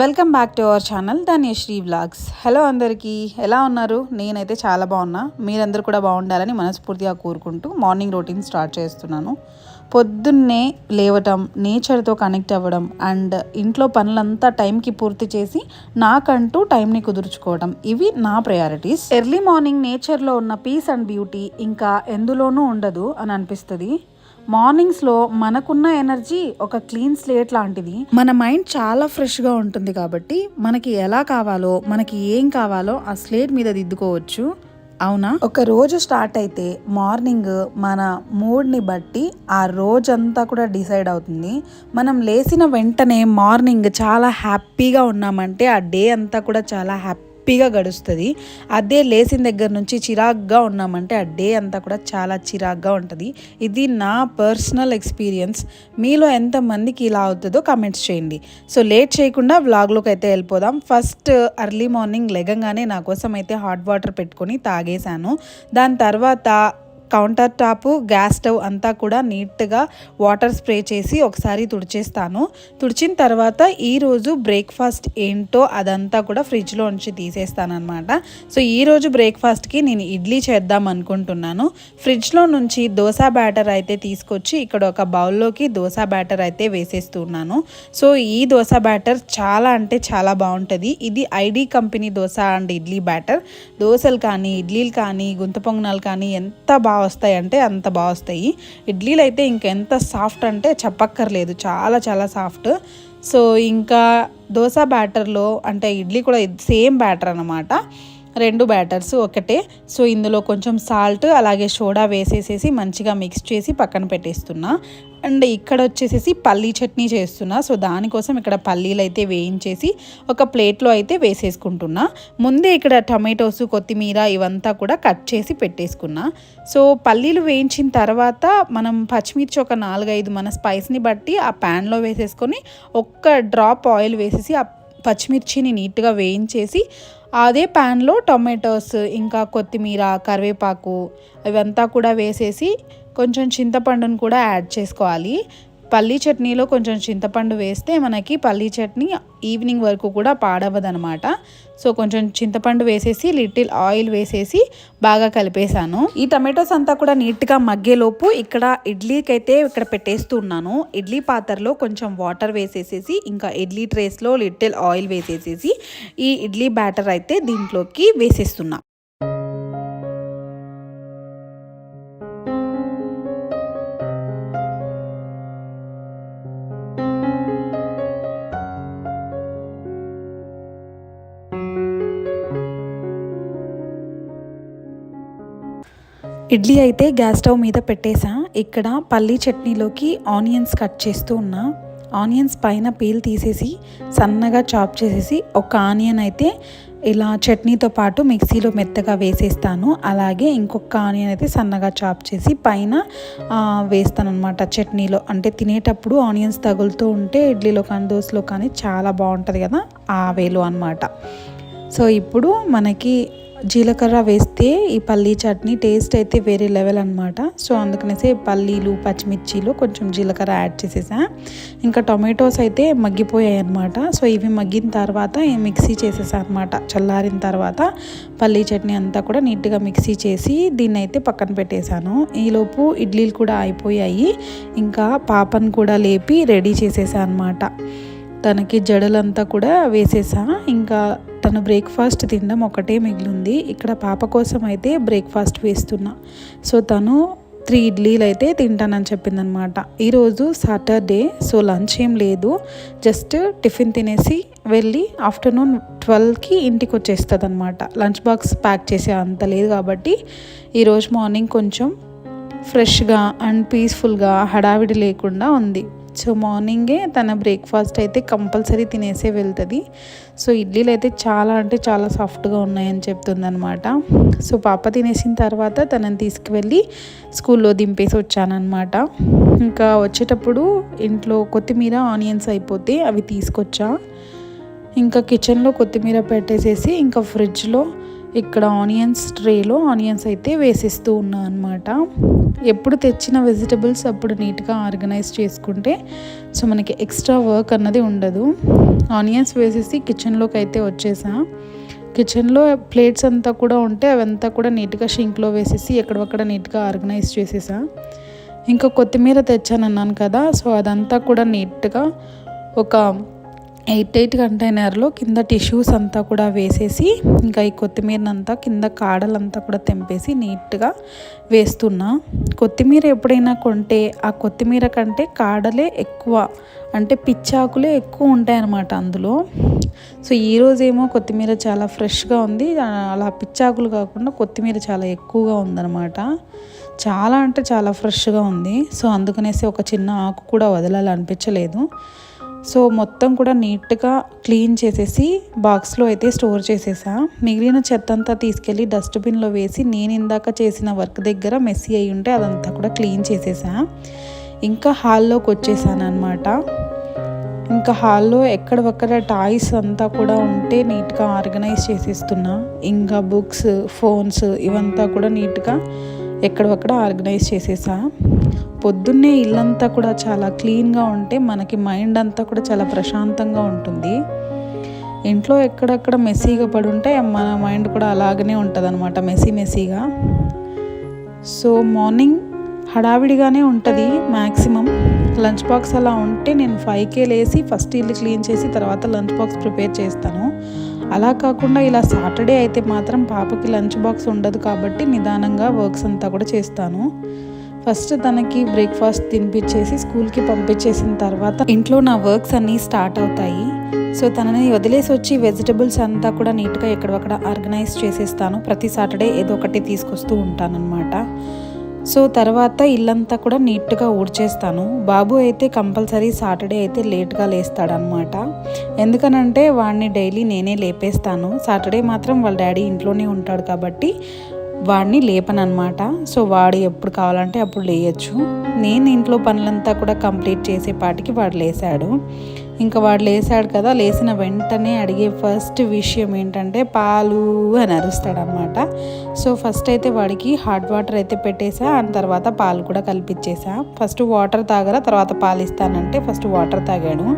Welcome back to our channel Dhanyasri vlogs. Hello అందరికీ ఎలా ఉన్నారు? నేనైతే చాలా బాగున్నా. మీరందరూ కూడా బాగుండాలని మనస్ఫూర్తిగా కోరుకుంటూ మార్నింగ్ రొటీన్ స్టార్ట్ చేస్తున్నాను. పొద్దున్నే లేవటం నేచర్తో కనెక్ట్ అవ్వడం అండ్ ఇంట్లో పనులంతా టైంకి పూర్తి చేసి నాకంటూ టైంని కుదుర్చుకోవడం ఇవి నా ప్రయారిటీస్. ఎర్లీ మార్నింగ్ నేచర్లో ఉన్న పీస్ అండ్ బ్యూటీ ఇంకా ఎందులోనూ ఉండదు అని అనిపిస్తుంది. మార్నింగ్స్లో మనకున్న ఎనర్జీ ఒక క్లీన్ స్లేట్ లాంటిది. మన మైండ్ చాలా ఫ్రెష్గా ఉంటుంది కాబట్టి మనకి ఎలా కావాలో మనకి ఏం కావాలో ఆ స్లేట్ మీద దిద్దుకోవచ్చు. అవునా? ఒక రోజు స్టార్ట్ అయితే మార్నింగ్ మన మూడ్ని బట్టి ఆ రోజంతా కూడా డిసైడ్ అవుతుంది. మనం లేచిన వెంటనే మార్నింగ్ చాలా హ్యాపీగా ఉన్నామంటే ఆ డే అంతా కూడా చాలా హ్యాపీ హ్యాపీగా గడుస్తుంది. అదే లేచిన దగ్గర నుంచి చిరాగ్గా ఉన్నామంటే ఆ డే అంతా కూడా చాలా చిరాగ్గా ఉంటుంది. ఇది నా పర్సనల్ ఎక్స్పీరియన్స్. మీలో ఎంతమందికి ఇలా అవుతుందో కమెంట్స్ చేయండి. సో లేట్ చేయకుండా వ్లాగ్లోకి అయితే వెళ్ళిపోదాం. ఫస్ట్ అర్లీ మార్నింగ్ లెగంగానే నా కోసం అయితే హాట్ వాటర్ పెట్టుకొని తాగేశాను. దాని తర్వాత కౌంటర్ టాప్ గ్యాస్ స్టవ్ అంతా కూడా నీట్గా వాటర్ స్ప్రే చేసి ఒకసారి తుడిచేస్తాను. తుడిచిన తర్వాత ఈరోజు బ్రేక్ఫాస్ట్ ఏంటో అదంతా కూడా ఫ్రిడ్జ్లో ఉంచి తీసేస్తానమాట సో ఈరోజు బ్రేక్ఫాస్ట్కి నేను ఇడ్లీ చేద్దాం అనుకుంటున్నాను. ఫ్రిడ్జ్లో నుంచి దోశ బ్యాటర్ అయితే తీసుకొచ్చి ఇక్కడ ఒక బౌల్లోకి దోశ బ్యాటర్ అయితే వేసేస్తున్నాను సో ఈ దోశ బ్యాటర్ చాలా అంటే చాలా బాగుంటుంది. ఇది iD company dosa and idli batter. దోశలు కానీ ఇడ్లీలు కానీ గుంత పొంగనాలు కానీ ఎంత బాగా బాగా వస్తాయి అంటే అంత బాగా వస్తాయి ఇడ్లీలు అయితే ఇంకెంత సాఫ్ట్ అంటే చెప్పక్కర్లేదు. చాలా చాలా సాఫ్ట్. సో ఇంకా దోశ బ్యాటర్లో అంటే ఇడ్లీ కూడా సేమ్ బ్యాటర్ అనమాట రెండు బ్యాటర్స్ ఒకటే. సో ఇందులో కొంచెం సాల్ట్ అలాగే సోడా వేసేసేసి మంచిగా మిక్స్ చేసి పక్కన పెట్టేస్తున్నా. అండ్ ఇక్కడ వచ్చేసేసి పల్లీ చట్నీ చేస్తున్నా. సో దానికోసం ఇక్కడ పల్లీలు అయితే వేయించేసి ఒక ప్లేట్లో అయితే వేసేసుకుంటున్నా. ముందే ఇక్కడ టమాటోస్ కొత్తిమీర ఇవంతా కూడా కట్ చేసి పెట్టేసుకున్నా. సో పల్లీలు వేయించిన తర్వాత మనం పచ్చిమిర్చి ఒక నాలుగైదు మన స్పైస్ని బట్టి ఆ ప్యాన్లో వేసేసుకొని ఒక్క డ్రాప్ ఆయిల్ వేసేసి ఆ పచ్చిమిర్చిని నీట్గా వేయించేసి అదే ప్యాన్లో టొమాటోస్ ఇంకా కొత్తిమీర కరివేపాకు ఇవంతా కూడా వేసేసి కొంచెం చింతపండును కూడా యాడ్ చేసుకోవాలి. పల్లీ చట్నీలో కొంచెం చింతపండు వేస్తే మనకి పల్లీ చట్నీ ఈవినింగ్ వరకు కూడా పాడవదనమాట. సో కొంచెం చింతపండు వేసేసి లిటిల్ ఆయిల్ వేసేసి బాగా కలిపేశాను. ఈ టమాటోస్ అంతా కూడా నీట్గా మగ్గేలోపు ఇక్కడ ఇడ్లీకి అయితే ఇక్కడ పెట్టేస్తున్నాను ఇడ్లీ పాత్రలో కొంచెం వాటర్ వేసేసేసి ఇంకా ఇడ్లీ ట్రేస్లో లిటిల్ ఆయిల్ వేసేసేసి ఈ ఇడ్లీ బ్యాటర్ అయితే దీంట్లోకి వేసేస్తున్నా. ఇడ్లీ అయితే గ్యాస్ స్టవ్ మీద పెట్టేసా ఇక్కడ పల్లీ చట్నీలోకి ఆనియన్స్ కట్ చేస్తూ ఉన్నా. ఆనియన్స్ పైన పీల్ తీసేసి సన్నగా చాప్ చేసేసి ఒక ఆనియన్ అయితే ఇలా చట్నీతో పాటు మిక్సీలో మెత్తగా వేసేస్తాను. అలాగే ఇంకొక ఆనియన్ అయితే సన్నగా చాప్ చేసి పైన వేస్తాను అనమాట చట్నీలో. అంటే తినేటప్పుడు ఆనియన్స్ తగులుతూ ఉంటే ఇడ్లీలో కానీ దోశలో కానీ చాలా బాగుంటుంది కదా ఆ వేలో అనమాట సో ఇప్పుడు మనకి జీలకర్ర వేస్తే ఈ పల్లీ చట్నీ టేస్ట్ అయితే వేరే లెవెల్ అనమాట సో అందుకనేసి పల్లీలు పచ్చిమిర్చిలు కొంచెం జీలకర్ర యాడ్ చేసేసా. ఇంకా టొమాటోస్ అయితే మగ్గిపోయాయి అనమాట సో ఇవి మగ్గిన తర్వాత మిక్సీ చేసేసా అనమాట చల్లారిన తర్వాత పల్లీ చట్నీ అంతా కూడా నీట్గా మిక్సీ చేసి దీన్ని అయితే పక్కన పెట్టేశాను ఈలోపు ఇడ్లీలు కూడా అయిపోయాయి. ఇంకా పాపను కూడా లేపి రెడీ చేసేసా అనమాట తనకి జడలంతా కూడా వేసేసా. ఇంకా తను బ్రేక్ఫాస్ట్ తినడం ఒకటే మిగిలింది. ఇక్కడ పాప కోసం అయితే బ్రేక్ఫాస్ట్ వేస్తున్నా. సో తను త్రీ ఇడ్లీలు అయితే తింటానని చెప్పిందనమాట. ఈరోజు సాటర్డే సో లంచ్ ఏం లేదు. జస్ట్ టిఫిన్ తినేసి వెళ్ళి ఆఫ్టర్నూన్ ట్వెల్వ్కి ఇంటికి వచ్చేస్తుంది అనమాట లంచ్ బాక్స్ ప్యాక్ చేసే అంత లేదు కాబట్టి ఈరోజు మార్నింగ్ కొంచెం ఫ్రెష్గా అండ్ పీస్ఫుల్గా హడావిడి లేకుండా ఉంది. సో మార్నింగే తన బ్రేక్ఫాస్ట్ అయితే కంపల్సరీ తినేసే వెళ్తుంది. సో ఇడ్లీలు అయితే చాలా అంటే చాలా సాఫ్ట్గా ఉన్నాయని చెప్తుందనమాట సో పాప తినేసిన తర్వాత తనని తీసుకువెళ్ళి స్కూల్లో దింపేసి వచ్చానమాట ఇంకా వచ్చేటప్పుడు ఇంట్లో కొత్తిమీర ఆనియన్స్ అయిపోతే అవి తీసుకొచ్చా. ఇంకా కిచెన్లో కొత్తిమీర పెట్టేసేసి ఇంకా ఫ్రిడ్జ్లో ఇక్కడ ఆనియన్స్ ట్రేలో ఆనియన్స్ అయితే వేసేస్తూ ఉన్నా అనమాట ఎప్పుడు తెచ్చిన వెజిటబుల్స్ అప్పుడు నీట్గా ఆర్గనైజ్ చేసుకుంటే సో మనకి ఎక్స్ట్రా వర్క్ అన్నది ఉండదు. ఆనియన్స్ వేసేసి కిచెన్లోకి అయితే వచ్చేసా. కిచెన్లో ప్లేట్స్ అంతా కూడా ఉంటే అవంతా కూడా నీట్గా షింక్లో వేసేసి ఎక్కడొక్కడ నీట్గా ఆర్గనైజ్ చేసేసా. ఇంకా కొత్తిమీర తెచ్చానన్నాను కదా సో అదంతా కూడా నీట్గా ఒక ఎయిట్ ఎయిట్ కంటైనర్లో కింద టిష్యూస్ అంతా కూడా వేసేసి ఇంకా ఈ కొత్తిమీరనంతా కింద కాడలంతా కూడా తెంపేసి నీట్గా వేస్తున్నా. కొత్తిమీర ఎప్పుడైనా కొంటే ఆ కొత్తిమీర కంటే కాడలే ఎక్కువ అంటే పిచ్చాకులే ఎక్కువ ఉంటాయన్నమాట అందులో. సో ఈరోజేమో కొత్తిమీర చాలా ఫ్రెష్గా ఉంది. అలా పిచ్చాకులు కాకుండా కొత్తిమీర చాలా ఎక్కువగా ఉందన్నమాట. చాలా అంటే చాలా ఫ్రెష్గా ఉంది. సో అందుకనేసి ఒక చిన్న ఆకు కూడా వదలాలనిపించలేదు. సో మొత్తం కూడా నీట్గా క్లీన్ చేసేసి బాక్స్లో అయితే స్టోర్ చేసేసా. మిగిలిన చెత్త అంతా తీసుకెళ్ళి డస్ట్బిన్లో వేసి నేను ఇందాక చేసిన వర్క్ దగ్గర మెస్సీ అయి ఉంటే అదంతా కూడా క్లీన్ చేసేసా. ఇంకా హాల్లోకి వచ్చేసాను అనమాట ఇంకా హాల్లో ఎక్కడొక్కడ టాయ్స్ అంతా కూడా ఉంటే నీట్గా ఆర్గనైజ్ చేసేస్తున్నా. ఇంకా బుక్స్ ఫోన్స్ ఇవంతా కూడా నీట్గా ఎక్కడొక్కడ ఆర్గనైజ్ చేసేసా. పొద్దున్నే ఇల్లంతా కూడా చాలా క్లీన్గా ఉంటే మనకి మైండ్ అంతా కూడా చాలా ప్రశాంతంగా ఉంటుంది. ఇంట్లో ఎక్కడెక్కడ మెస్సీగా పడి ఉంటే మన మైండ్ కూడా అలాగనే ఉంటుంది అనమాట మెస్సీ మెస్సీగా. సో మార్నింగ్ హడావిడిగానే ఉంటుంది మ్యాక్సిమం లంచ్ బాక్స్ అలా ఉంటే నేను ఫైవ్కే లేసి ఫస్ట్ ఇల్లు క్లీన్ చేసి తర్వాత లంచ్ బాక్స్ ప్రిపేర్ చేస్తాను. అలా కాకుండా ఇలా సాటర్డే అయితే మాత్రం పాపకి లంచ్ బాక్స్ ఉండదు కాబట్టి నిదానంగా వర్క్స్ అంతా కూడా చేస్తాను. ఫస్ట్ తనకి బ్రేక్ఫాస్ట్ తినిపించేసి స్కూల్కి పంపించేసిన తర్వాత ఇంట్లో నా వర్క్స్ అన్నీ స్టార్ట్ అవుతాయి. సో తనని వదిలేసి వచ్చి వెజిటబుల్స్ అంతా కూడా నీట్గా ఎక్కడొక్కడ ఆర్గనైజ్ చేసేస్తాను. ప్రతి సాటర్డే ఏదో ఒకటి తీసుకొస్తూ ఉంటానన్నమాట. సో తర్వాత ఇల్లంతా కూడా నీట్గా ఊడ్చేస్తాను. బాబు అయితే కంపల్సరీ సాటర్డే అయితే లేట్గా లేస్తాడనమాట ఎందుకనంటే వాడిని డైలీ నేనే లేపేస్తాను. సాటర్డే మాత్రం వాళ్ళ డాడీ ఇంట్లోనే ఉంటాడు కాబట్టి వాడిని లేపనమాట సో వాడు ఎప్పుడు కావాలంటే అప్పుడు లేయచ్చు. నేను ఇంట్లో పనులంతా కూడా కంప్లీట్ చేసేపాటికి వాడు లేసాడు. ఇంకా వాడు లేసాడు కదా లేచిన వెంటనే అడిగే ఫస్ట్ విషయం ఏంటంటే పాలు అని అరుస్తాడనమాట సో ఫస్ట్ అయితే వాడికి హాట్ వాటర్ అయితే పెట్టేసా అండ్ తర్వాత పాలు కూడా కల్పించేసా ఫస్ట్ వాటర్ తాగరా తర్వాత పాలు ఇస్తానంటే ఫస్ట్ వాటర్ తాగాడు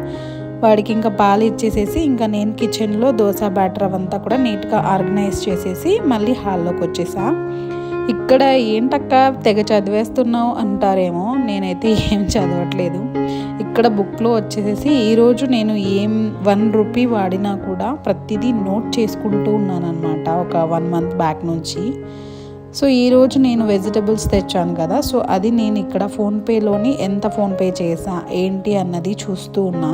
వాడికి ఇంకా పాలు ఇచ్చేసేసి ఇంకా నేను కిచెన్లో దోశ బ్యాటర్ అవంతా కూడా నీట్గా ఆర్గనైజ్ చేసేసి మళ్ళీ హాల్లోకి వచ్చేసా. ఇక్కడ ఏంటక్క తెగ చదివేస్తున్నావు అంటారేమో నేనైతే ఏం చదవట్లేదు. ఇక్కడ బుక్లో వచ్చేసేసి ఈరోజు నేను ఏం వన్ రూపీ వాడినా కూడా ప్రతిదీ నోట్ చేసుకుంటూ ఉన్నానన్నమాట ఒక వన్ మంత్ బ్యాక్ నుంచి. సో ఈరోజు నేను వెజిటబుల్స్ తెచ్చాను కదా సో అది నేను ఇక్కడ ఫోన్పేలోని ఎంత ఫోన్పే చేసా ఏంటి అన్నది చూస్తూ ఉన్నా.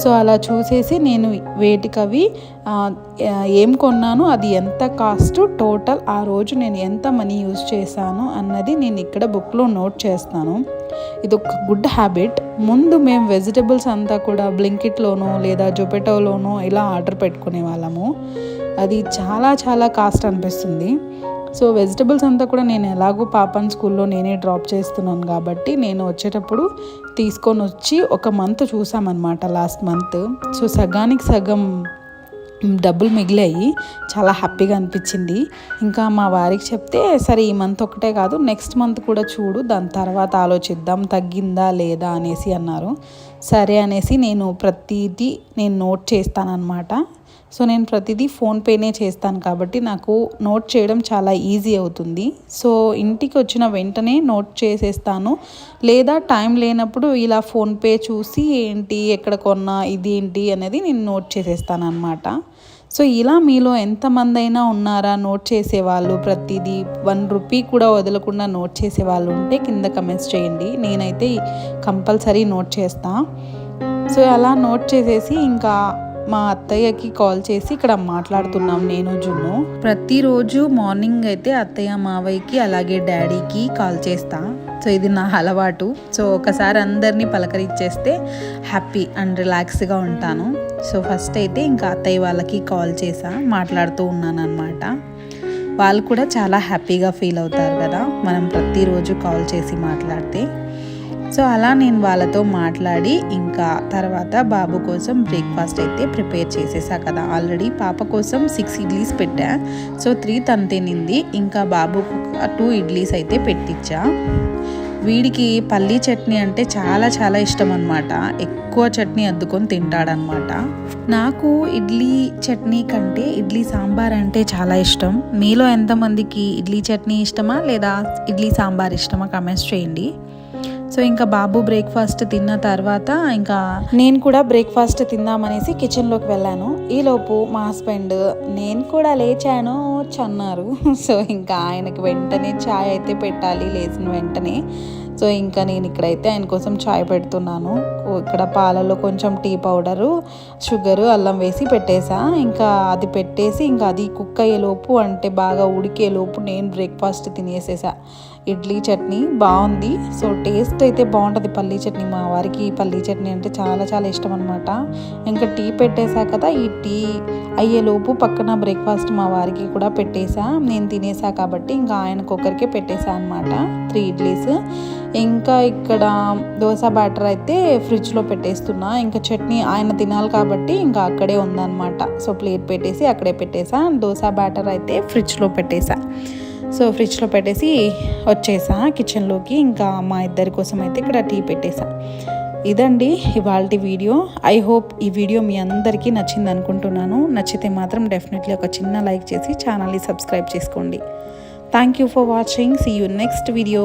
సో అలా చూసేసి నేను వేటికవి ఏం కొన్నాను అది ఎంత కాస్ట్ టోటల్ ఆ రోజు నేను ఎంత మనీ యూజ్ చేశాను అన్నది నేను ఇక్కడ బుక్లో నోట్ చేస్తాను. ఇది ఒక గుడ్ హ్యాబిట్. ముందు మేము వెజిటబుల్స్ అంతా కూడా బ్లింకిట్లోనో లేదా జొపెటోలోనో ఇలా ఆర్డర్ పెట్టుకునే వాళ్ళము. అది చాలా చాలా కాస్ట్ అనిపిస్తుంది. సో వెజిటబుల్స్ అంతా కూడా నేను ఎలాగో పాపని స్కూల్లో నేనే డ్రాప్ చేస్తున్నాను కాబట్టి నేను వచ్చేటప్పుడు తీసుకొని వచ్చి ఒక మంత్ చూసామన్నమాట లాస్ట్ మంత్. సో సగానికి సగం డబ్బులు మిగిలాయి. చాలా హ్యాపీగా అనిపించింది. ఇంకా మా వారికి చెప్తే సరే ఈ మంత్ ఒకటే కాదు నెక్స్ట్ మంత్ కూడా చూడు దాని తర్వాత ఆలోచిద్దాం తగ్గిందా లేదా అనేసి అన్నారు. సరే అనేసి నేను ప్రతిదీ నేను నోట్ చేస్తానన్నమాట. సో నేను ప్రతిదీ ఫోన్పేనే చేస్తాను కాబట్టి నాకు నోట్ చేయడం చాలా ఈజీ అవుతుంది. సో ఇంటికి వచ్చిన వెంటనే నోట్ చేసేస్తాను. లేదా టైం లేనప్పుడు ఇలా ఫోన్పే చూసి ఏంటి ఎక్కడ కొన్నా ఇది ఏంటి అనేది నేను నోట్ చేసేస్తాను అనమాట సో ఇలా మీలో ఎంతమంది అయినా ఉన్నారా? నోట్ చేసేవాళ్ళు ప్రతిదీ వన్ రూపీ కూడా వదలకుండా నోట్ చేసేవాళ్ళు ఉంటే కింద కమెంట్స్ చేయండి. నేనైతే కంపల్సరీ నోట్ చేస్తాను సో అలా నోట్ చేసేసి ఇంకా మా అత్తయ్యకి కాల్ చేసి ఇక్కడ మాట్లాడుతున్నాం నేను జున్ను. ప్రతిరోజు మార్నింగ్ అయితే అత్తయ్య మావయ్యకి అలాగే డాడీకి కాల్ చేస్తా. సో ఇది నా అలవాటు. సో ఒకసారి అందరినీ పలకరించేస్తే హ్యాపీ అండ్ రిలాక్స్గా ఉంటాను. సో ఫస్ట్ అయితే ఇంకా అత్తయ్య వాళ్ళకి కాల్ చేసా మాట్లాడుతూ ఉన్నాను అనమాట వాళ్ళు కూడా చాలా హ్యాపీగా ఫీల్ అవుతారు కదా మనం ప్రతిరోజు కాల్ చేసి మాట్లాడితే. సో అలా నేను వాళ్ళతో మాట్లాడి ఇంకా తర్వాత బాబు కోసం బ్రేక్ఫాస్ట్ అయితే ప్రిపేర్ చేసేసా కదా. ఆల్రెడీ పాప కోసం సిక్స్ ఇడ్లీస్ పెట్టా. సో త్రీ తను తినింది. ఇంకా బాబుకు టూ ఇడ్లీస్ అయితే పెట్టించా వీడికి పల్లీ చట్నీ అంటే చాలా చాలా ఇష్టం అనమాట ఎక్కువ చట్నీ అద్దుకొని తింటాడనమాట నాకు ఇడ్లీ చట్నీ కంటే ఇడ్లీ సాంబార్ అంటే చాలా ఇష్టం. మీలో ఎంతమందికి ఇడ్లీ చట్నీ ఇష్టమా లేదా ఇడ్లీ సాంబార్ ఇష్టమా? కమెంట్స్ చేయండి. సో ఇంకా బాబు బ్రేక్ఫాస్ట్ తిన్న తర్వాత ఇంకా నేను కూడా బ్రేక్ఫాస్ట్ తిందామనేసి కిచెన్లోకి వెళ్ళాను. ఈలోపు మా హస్బెండ్ నేను కూడా లేచాను చన్నారు సో ఇంకా ఆయనకి వెంటనే ఛాయ్ అయితే పెట్టాలి లేచిన వెంటనే. సో ఇంకా నేను ఇక్కడైతే ఆయన కోసం ఛాయ్ పెడుతున్నాను. ఇక్కడ పాలలో కొంచెం టీ పౌడరు షుగరు అల్లం వేసి పెట్టేసా. ఇంకా అది పెట్టేసి ఇంకా అది కుక్ అయ్యేలోపు అంటే బాగా ఉడికేలోపు నేను బ్రేక్ఫాస్ట్ తినేసేసా. ఇడ్లీ చట్నీ బాగుంది. సో టేస్ట్ అయితే బాగుంటుంది పల్లీ చట్నీ. మా వారికి పల్లీ చట్నీ అంటే చాలా చాలా ఇష్టం అనమాట ఇంకా టీ పెట్టేశా కదా ఈ టీ అయ్యేలోపు పక్కన బ్రేక్ఫాస్ట్ మా వారికి కూడా పెట్టేశా నేను తినేసా కాబట్టి ఇంకా ఆయనకు ఒకరికే పెట్టేశా అనమాట త్రీ ఇడ్లీస్. ఇంకా ఇక్కడ దోశ బ్యాటర్ అయితే ఫ్రిడ్జ్లో పెట్టేస్తున్నా. ఇంకా చట్నీ ఆయన తినాలి కాబట్టి ఇంకా అక్కడే ఉందన్నమాట. సో ప్లేట్ పెట్టేసి అక్కడే పెట్టేసా. దోశ బ్యాటర్ అయితే ఫ్రిడ్జ్లో పెట్టేసా. సో ఫ్రిడ్జ్లో పెట్టేసి వచ్చేసా కిచెన్లోకి. ఇంకా మా ఇద్దరి కోసం అయితే ఇక్కడ టీ పెట్టేసా. ఇదండి ఇవాళ వీడియో. ఐ హోప్ ఈ వీడియో మీ అందరికీ నచ్చింది అనుకుంటున్నాను. నచ్చితే మాత్రం డెఫినెట్లీ ఒక చిన్న లైక్ చేసి ఛానల్ని సబ్స్క్రైబ్ చేసుకోండి. Thank you for watching see you next video